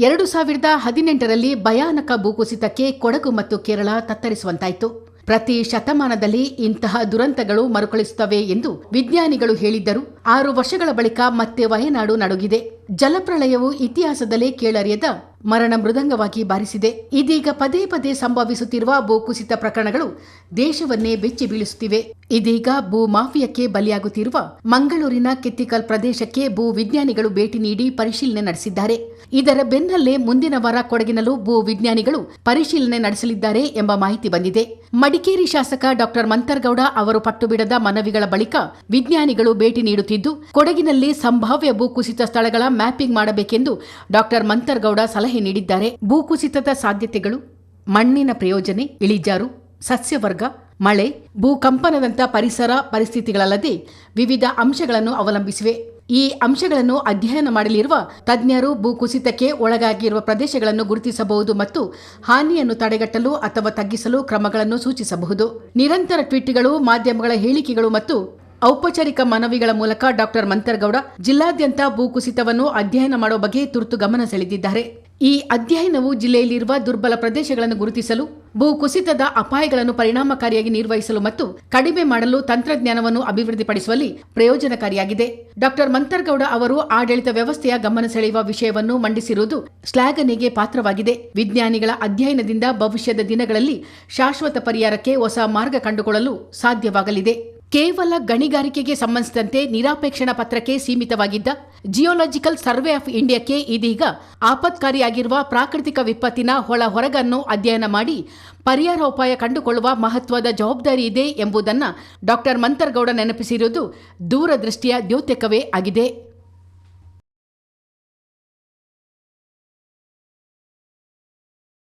ಎರಡು ಸಾವಿರದ ಹದಿನೆಂಟರಲ್ಲಿ ಭಯಾನಕ ಭೂಕುಸಿತಕ್ಕೆ ಕೊಡಗು ಮತ್ತು ಕೇರಳ ತತ್ತರಿಸುವಂತಾಯಿತು. ಪ್ರತಿ ಶತಮಾನದಲ್ಲಿ ಇಂತಹ ದುರಂತಗಳು ಮರುಕಳಿಸುತ್ತವೆ ಎಂದು ವಿಜ್ಞಾನಿಗಳು ಹೇಳಿದ್ದರು. ಆರು ವರ್ಷಗಳ ಬಳಿಕ ಮತ್ತೆ ವಯನಾಡು ನಡುಗಿದೆ. ಜಲಪ್ರಳಯವು ಇತಿಹಾಸದಲ್ಲೇ ಕೇಳರಿಯದ ಮರಣ ಮೃದಂಗವಾಗಿ ಬಾರಿಸಿದೆ. ಇದೀಗ ಪದೇ ಪದೇ ಸಂಭವಿಸುತ್ತಿರುವ ಭೂಕುಸಿತ ಪ್ರಕರಣಗಳು ದೇಶವನ್ನೇ ಬೆಚ್ಚಿ ಬೀಳಿಸುತ್ತಿವೆ. ಇದೀಗ ಭೂ ಮಾಫಿಯಕ್ಕೆ ಬಲಿಯಾಗುತ್ತಿರುವ ಮಂಗಳೂರಿನ ಕೆತ್ತಿಕಲ್ ಪ್ರದೇಶಕ್ಕೆ ಭೂ ವಿಜ್ಞಾನಿಗಳು ಭೇಟಿ ನೀಡಿ ಪರಿಶೀಲನೆ ನಡೆಸಿದ್ದಾರೆ. ಇದರ ಬೆನ್ನಲ್ಲೇ ಮುಂದಿನ ವಾರ ಕೊಡಗಿನಲ್ಲೂ ಭೂ ವಿಜ್ಞಾನಿಗಳು ಪರಿಶೀಲನೆ ನಡೆಸಲಿದ್ದಾರೆ ಎಂಬ ಮಾಹಿತಿ ಬಂದಿದೆ. ಮಡಿಕೇರಿ ಶಾಸಕ ಡಾಕ್ಟರ್ ಮಂತರ್ಗೌಡ ಅವರು ಪಟ್ಟು ಬಿಡದ ಮನವಿಗಳ ಬಳಿಕ ವಿಜ್ಞಾನಿಗಳು ಭೇಟಿ ನೀಡುತ್ತಿದ್ದು, ಕೊಡಗಿನಲ್ಲಿ ಸಂಭಾವ್ಯ ಭೂಕುಸಿತ ಸ್ಥಳಗಳ ಮ್ಯಾಪಿಂಗ್ ಮಾಡಬೇಕೆಂದು ಡಾಕ್ಟರ್ ಮಂತರ್ಗೌಡ ಸಲಹೆ ನೀಡಿದ್ದಾರೆ. ಭೂಕುಸಿತದ ಸಾಧ್ಯತೆಗಳು, ಮಣ್ಣಿನ ಪ್ರಯೋಜನೆ, ಇಳಿಜಾರು, ಸಸ್ಯವರ್ಗ, ಮಳೆ ಭೂಕಂಪನದಂಥ ಪರಿಸರ ಪರಿಸ್ಥಿತಿಗಳಲ್ಲದೆ ವಿವಿಧ ಅಂಶಗಳನ್ನು ಅವಲಂಬಿಸಿವೆ. ಈ ಅಂಶಗಳನ್ನು ಅಧ್ಯಯನ ಮಾಡಲಿರುವ ತಜ್ಞರು ಭೂಕುಸಿತಕ್ಕೆ ಒಳಗಾಗಿರುವ ಪ್ರದೇಶಗಳನ್ನು ಗುರುತಿಸಬಹುದು ಮತ್ತು ಹಾನಿಯನ್ನು ತಡೆಗಟ್ಟಲು ಅಥವಾ ತಗ್ಗಿಸಲು ಕ್ರಮಗಳನ್ನು ಸೂಚಿಸಬಹುದು. ನಿರಂತರ ಟ್ವೀಟ್ಗಳು, ಮಾಧ್ಯಮಗಳ ಹೇಳಿಕೆಗಳು ಮತ್ತು ಔಪಚಾರಿಕ ಮನವಿಗಳ ಮೂಲಕ ಡಾಕ್ಟರ್ ಮಂತರ್ಗೌಡ ಜಿಲ್ಲಾದ್ಯಂತ ಭೂಕುಸಿತವನ್ನು ಅಧ್ಯಯನ ಮಾಡುವ ಬಗ್ಗೆ ತುರ್ತು ಗಮನ ಸೆಳೆದಿದ್ದಾರೆ. ಈ ಅಧ್ಯಯನವು ಜಿಲ್ಲೆಯಲ್ಲಿರುವ ದುರ್ಬಲ ಪ್ರದೇಶಗಳನ್ನು ಗುರುತಿಸಲು ಭೂಕುಸಿತದ ಅಪಾಯಗಳನ್ನು ಪರಿಣಾಮಕಾರಿಯಾಗಿ ನಿರ್ವಹಿಸಲು ಮತ್ತು ಕಡಿಮೆ ಮಾಡಲು ತಂತ್ರಜ್ಞಾನವನ್ನು ಅಭಿವೃದ್ಧಿಪಡಿಸುವಲ್ಲಿ ಪ್ರಯೋಜನಕಾರಿಯಾಗಿದೆ. ಡಾಕ್ಟರ್ ಮಂತರ್ಗೌಡ ಅವರು ಆಡಳಿತ ವ್ಯವಸ್ಥೆಯ ಗಮನ ಸೆಳೆಯುವ ವಿಷಯವನ್ನು ಮಂಡಿಸಿರುವುದು ಶ್ಲಾಘನೆಗೆ ಪಾತ್ರವಾಗಿದೆ. ವಿಜ್ಞಾನಿಗಳ ಅಧ್ಯಯನದಿಂದ ಭವಿಷ್ಯದ ದಿನಗಳಲ್ಲಿ ಶಾಶ್ವತ ಪರಿಹಾರಕ್ಕೆ ಹೊಸ ಮಾರ್ಗ ಕಂಡುಕೊಳ್ಳಲು ಸಾಧ್ಯವಾಗಲಿದೆ. ಕೇವಲ ಗಣಿಗಾರಿಕೆಗೆ ಸಂಬಂಧಿಸಿದಂತೆ ನಿರಾಪೇಕ್ಷಣ ಪತ್ರಕ್ಕೆ ಸೀಮಿತವಾಗಿದ್ದ ಜಿಯೋಲಾಜಿಕಲ್ ಸರ್ವೆ ಆಫ್ ಇಂಡಿಯಾಕ್ಕೆ ಇದೀಗ ಆಪತ್ಕಾರಿಯಾಗಿರುವ ಪ್ರಾಕೃತಿಕ ವಿಪತ್ತಿನ ಹೊಳ ಹೊರಗನ್ನು ಅಧ್ಯಯನ ಮಾಡಿ ಪರಿಹಾರೋಪಾಯ ಕಂಡುಕೊಳ್ಳುವ ಮಹತ್ವದ ಜವಾಬ್ದಾರಿ ಇದೆ ಎಂಬುದನ್ನು ಡಾಕ್ಟರ್ ಮಂತರ್ಗೌಡ ನೆನಪಿಸಿರುವುದು ದೂರದೃಷ್ಟಿಯ ದ್ಯೋತಕವೇ ಆಗಿದೆ.